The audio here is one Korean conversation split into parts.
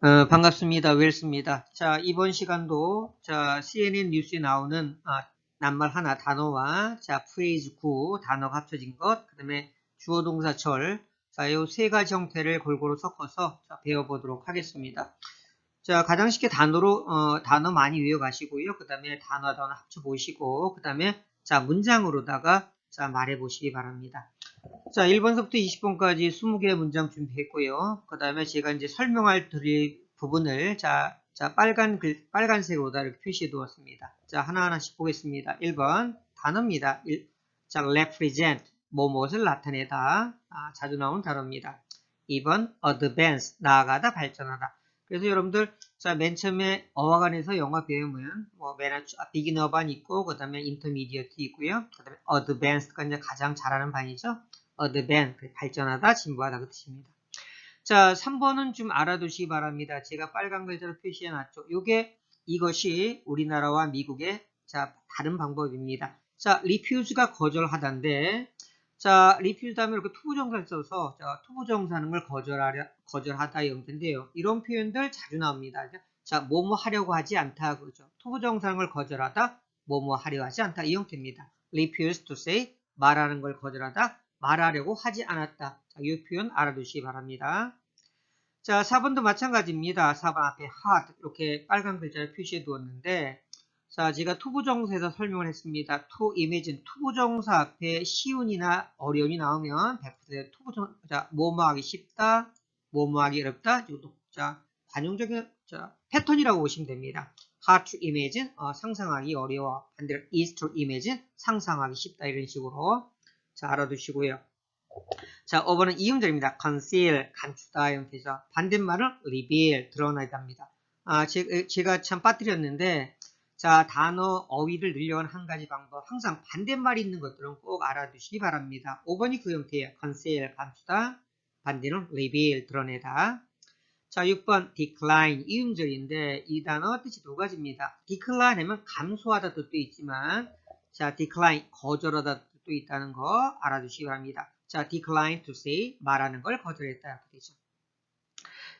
어, 반갑습니다. 웰스입니다. 자, 이번 시간도 자, CNN 뉴스에 나오는 아, 낱말 하나 단어와 자, 프레이즈 구 단어가 합쳐진 것, 그 다음에 주어 동사 철, 자, 요 세 가지 형태를 골고루 섞어서 자, 배워보도록 하겠습니다. 자, 가장 쉽게 단어로 어, 단어 많이 외워가시고요. 그 다음에 단어 단어 합쳐 보시고, 그 다음에 자, 문장으로다가 자, 말해 보시기 바랍니다. 자, 1번서부터 20번까지 20개의 문장 준비했고요. 그 다음에 제가 이제 설명할 드릴 부분을 자, 자, 빨간 글, 빨간색으로 이렇게 표시해 두었습니다. 자, 하나하나씩 보겠습니다. 1번, 단어입니다. 일, 자, represent, 뭐뭇을 나타내다. 아, 자주 나오는 단어입니다. 2번, advance, 나아가다, 발전하다. 그래서 여러분들, 자, 맨 처음에 어학원에서 영어 배우면, 뭐, 맨, 아, 비기너 반 있고, 그 다음에 인터미디어트 있고요. 그 다음에 advanced가 이제 가장 잘하는 반이죠. Advance, 발전하다, 진보하다 그 뜻입니다. 자, 3번은 좀 알아두시기 바랍니다. 제가 빨간 글자로 표시해 놨죠. 요게 이것이 우리나라와 미국의 자, 다른 방법입니다. 자, refuse가 거절하다인데 자, refuse 다음에 이렇게 투부정사를 써서 자, 투부정사는 걸 거절하려 거절하다 이 형태인데요. 이런 표현들 자주 나옵니다. 자, 뭐뭐 하려고 하지 않다 그죠. 투부정사는 걸 거절하다, 뭐뭐 하려 하지 않다 이 형태입니다. refuse to say 말하는 걸 거절하다, 말하려고 하지 않았다. 자, 이 표현 알아두시기 바랍니다. 자, 4번도 마찬가지입니다. 4번 앞에 hard 이렇게 빨간 글자를 표시해 두었는데 자, 제가 투부정사에서 설명을 했습니다. to imagine 투부정사 앞에 쉬운이나 어려운이 나오면 100% 투부정사 뭐뭐 하기 쉽다, 뭐뭐 하기 어렵다. 이것도 자, 관용적인 자, 패턴이라고 보시면 됩니다. hard to imagine 어, 상상하기 어려워. 반대로 easy to imagine 상상하기 쉽다 이런 식으로 자, 알아두시고요. 자, 5번은 이음절입니다. conceal, 감추다 형태죠. 반대말은 reveal, 드러나다입니다. 아, 제, 제가 참 빠뜨렸는데, 자, 단어 어휘를 늘려는 한 가지 방법. 항상 반대말이 있는 것들은 꼭 알아두시기 바랍니다. 5번이 그 형태예요. conceal, 감추다. 반대는 reveal, 드러내다. 자, 6번 decline, 이음절인데 이 단어 뜻이 두 가지입니다. decline 하면 감소하다 뜻도 있지만, 자, decline, 거절하다 뜻도 있다는 거 알아두시기 바랍니다. 자, decline to say 말하는 걸 거절했다 이렇게 되죠.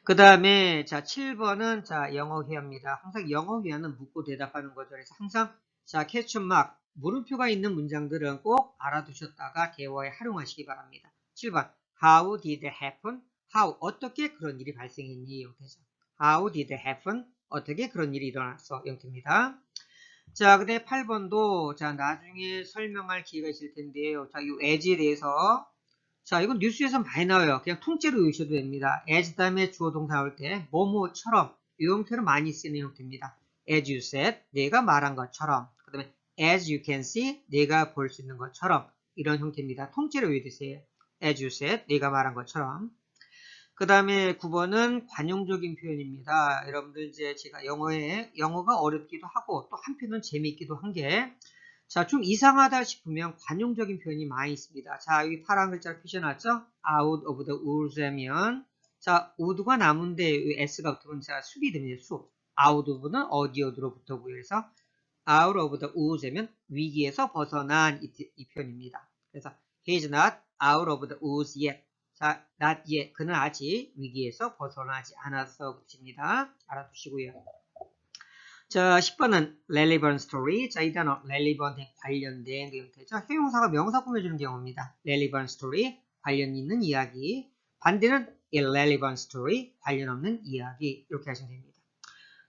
그 다음에 자 7번은 자 영어 회화입니다. 항상 영어 회화는 묻고 대답하는 거죠. 그래서 항상 자 캐치 막 물음표가 있는 문장들은 꼭 알아두셨다가 대화에 활용하시기 바랍니다. 7번 How did it happen? How 어떻게 그런 일이 발생했니? 형태죠. How did it happen? 어떻게 그런 일이 일어났어? 형태입니다. 자, 근데 8번도 자 나중에 설명할 기회가 있을 텐데요. 자, 이 as에 대해서 자, 이건 뉴스에서 많이 나와요. 그냥 통째로 외우셔도 됩니다. as 다음에 주어 동사 나올 때 뭐뭐처럼 이 형태로 많이 쓰는 형태입니다. as you said, 내가 말한 것처럼. 그 다음에 as you can see, 내가 볼 수 있는 것처럼 이런 형태입니다. 통째로 외우세요. as you said, 내가 말한 것처럼. 그 다음에 9번은 관용적인 표현입니다. 여러분들 이제 제가 영어에 영어가 어렵기도 하고 또 한편은 재미있기도 한 게 자, 좀 이상하다 싶으면 관용적인 표현이 많이 있습니다. 자, 여기 파란 글자로 표시해놨죠? out of the woods 하면 자, woods가 나무인데 이 s가 붙으면 자, 숲이 됩니다. 숲. out of는 어디 어디로 붙어고요. 그래서 out of the woods 하면 위기에서 벗어난 이, 이 표현입니다. 그래서 he is not out of the woods yet. 자, not yet. 그는 아직 위기에서 벗어나지 않았어. 그것입니다. 알아두시고요. 자, 10번은 relevant story. 자, 이 단어 relevant에 관련된 그 형태죠. 형용사가 명사 꾸며주는 경우입니다. relevant story, 관련 있는 이야기. 반대는 irrelevant story, 관련 없는 이야기. 이렇게 하시면 됩니다.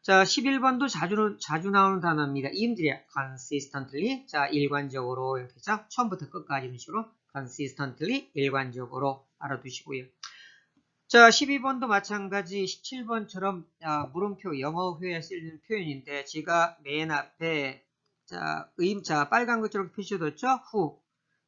자, 11번도 자주, 자주 나오는 단어입니다. 이음들이야. consistently. 자, 일관적으로. 이렇게 죠. 처음부터 끝까지 이런 식으로 consistently, 일관적으로 알아두시고요. 자, 12번도 마찬가지 17번처럼 아, 물음표 영어 회화에 쓰이는 표현인데 제가 맨 앞에 자, 의, 자, 빨간 글자로 표시해뒀죠? 후.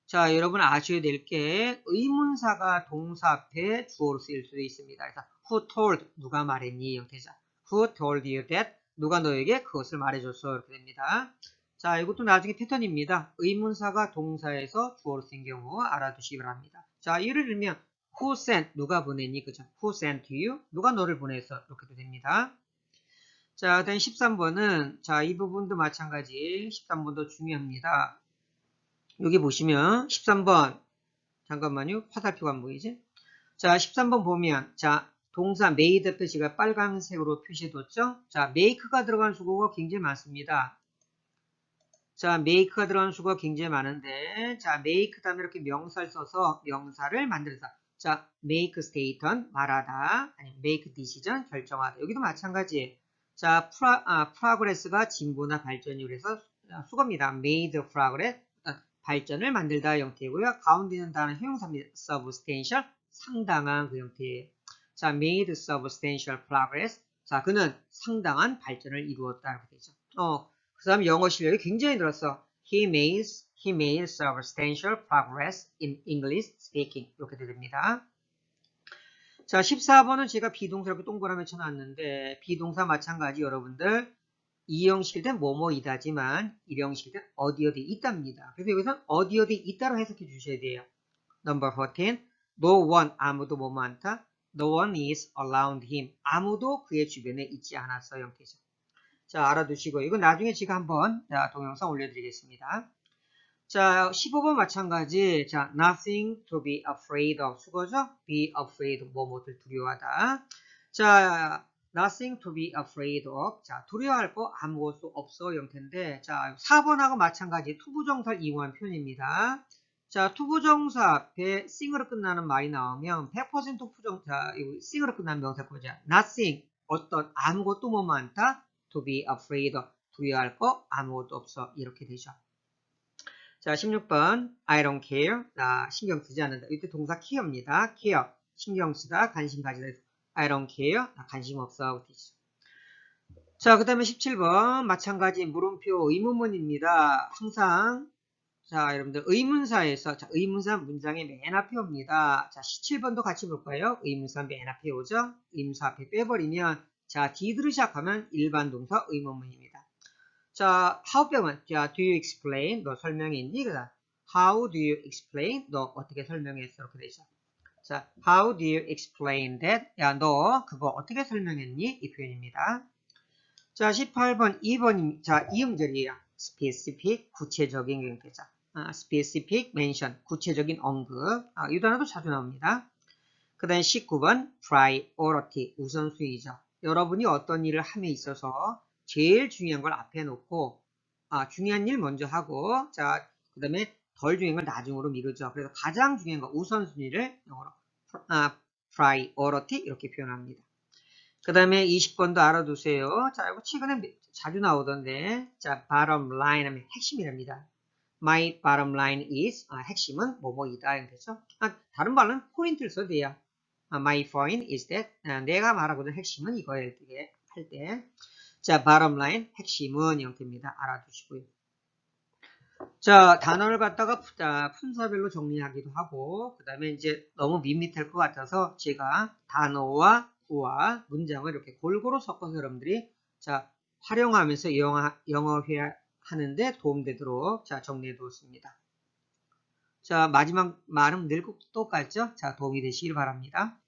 자, 여러분 아셔야 될 게 의문사가 동사 앞에 주어로 쓰일 수도 있습니다. 그래서 who told 누가 말했니 형태죠. who told you that 누가 너에게 그것을 말해줬어 이렇게 됩니다. 자, 이것도 나중에 패턴입니다. 의문사가 동사에서 주어로 쓰인 경우 알아두시기 바랍니다. 자, 예를 들면 Who sent? 누가 보냈니? 그죠? Who sent you? 누가 너를 보냈어? 이렇게도 됩니다. 자, 그 다음 13번은, 자, 이 부분도 마찬가지. 13번도 중요합니다. 여기 보시면, 13번. 잠깐만요. 화살표가 안 보이지? 자, 13번 보면, 자, 동사 made 제가 빨간색으로 표시해뒀죠? 자, make가 들어간 수거가 굉장히 많습니다. 자, make가 들어간 수거가 굉장히 많은데, 자, make 다음에 이렇게 명사를 써서 명사를 만들어서, 자, make statement, 말하다, 아니, make decision, 결정하다. 여기도 마찬가지. 자, 프라, 아, progress가 진보나 발전이 그래서 수거입니다. made progress, 아, 발전을 만들다 형태고요. 가운데 있는 단어 형용사입니다. substantial, 상당한 그 형태예요. 자, made substantial progress. 자, 그는 상당한 발전을 이루었다. 이렇게 되죠. 어, 그 다음 영어 실력이 굉장히 늘었어. He made, he made substantial progress in English speaking. 이렇게 됩니다. 자, 14번은 제가 비동사 이렇게 동그라미 쳐놨는데, 비동사 마찬가지 여러분들, 이형식 된 뭐뭐이다지만, 일형식 된 어디 어디 있답니다. 그래서 여기서 어디 어디 있다로 해석해 주셔야 돼요. Number 14. No one, 아무도 뭐 많다. No one is around him. 아무도 그의 주변에 있지 않았어 형태죠. 자, 알아두시고 이거 나중에 제가 한번 자, 동영상 올려드리겠습니다. 자, 15번 마찬가지. 자, nothing to be afraid of. 수거죠? be afraid of. 뭐뭐들 두려워하다. 자, nothing to be afraid of. 자, 두려워할 거 아무것도 없어 형태인데, 자, 4번하고 마찬가지 투부정사를 이용한 표현입니다. 자, 투부정사 앞에 sing으로 끝나는 말이 나오면 100% 부정사, 이거 sing으로 끝나는 명사 보자. nothing, 어떤 아무것도 뭐 많다. To be afraid 두려워할 거 아무것도 없어. 이렇게 되죠. 자, 16번 I don't care. 자, 신경 쓰지 않는다. 이때 동사 care입니다. care. 신경 쓰다, 관심 가지다. I don't care. 나 관심 없어. 하고 되죠. 자, 그 다음에 17번 마찬가지 물음표 의문문입니다. 항상 자, 여러분들 의문사에서 자, 의문사 문장의 맨 앞에 옵니다. 자, 17번도 같이 볼까요? 의문사 맨 앞에 오죠? 의문사 앞에 빼버리면 자, did로 시작하면 일반 동사 의문문입니다. 자, how 빼면 자, do you explain? 너 설명했니? 그다음 how do you explain? 너 어떻게 설명했어? 이렇게 되죠. 자, how do you explain that? 야, 너 그거 어떻게 설명했니? 이 표현입니다. 자, 18번, 2번, 자, 이음절이에요. specific, 구체적인 형태자. 아, specific mention, 구체적인 언급. 아, 이 단어도 자주 나옵니다. 그 다음에 19번, priority, 우선순위죠. 여러분이 어떤 일을 함에 있어서 제일 중요한 걸 앞에 놓고, 아, 중요한 일 먼저 하고, 자, 그 다음에 덜 중요한 걸 나중으로 미루죠. 그래서 가장 중요한 거, 우선순위를 영어로, 아, priority, 이렇게 표현합니다. 그 다음에 20번도 알아두세요. 자, 이거 최근에 자주 나오던데, 자, bottom line 하면 핵심이랍니다. My bottom line is, 아, 핵심은 뭐뭐이다. 이렇게죠. 아, 다른 말은 포인트를 써도 돼요. 아, my point is that, 아, 내가 말하고는 핵심은 이거예요. 이렇게 할 때. 자, bottom line, 핵심은 형태입니다. 알아두시고요. 자, 단어를 갖다가 푸- 아, 품사별로 정리하기도 하고, 그 다음에 이제 너무 밋밋할 것 같아서 제가 단어와 구와 문장을 이렇게 골고루 섞어서 여러분들이 자, 활용하면서 영어, 영어회 하는데 도움되도록 자, 정리해 두었습니다. 자, 마지막 말은 늘 똑같죠? 자, 도움이 되시길 바랍니다.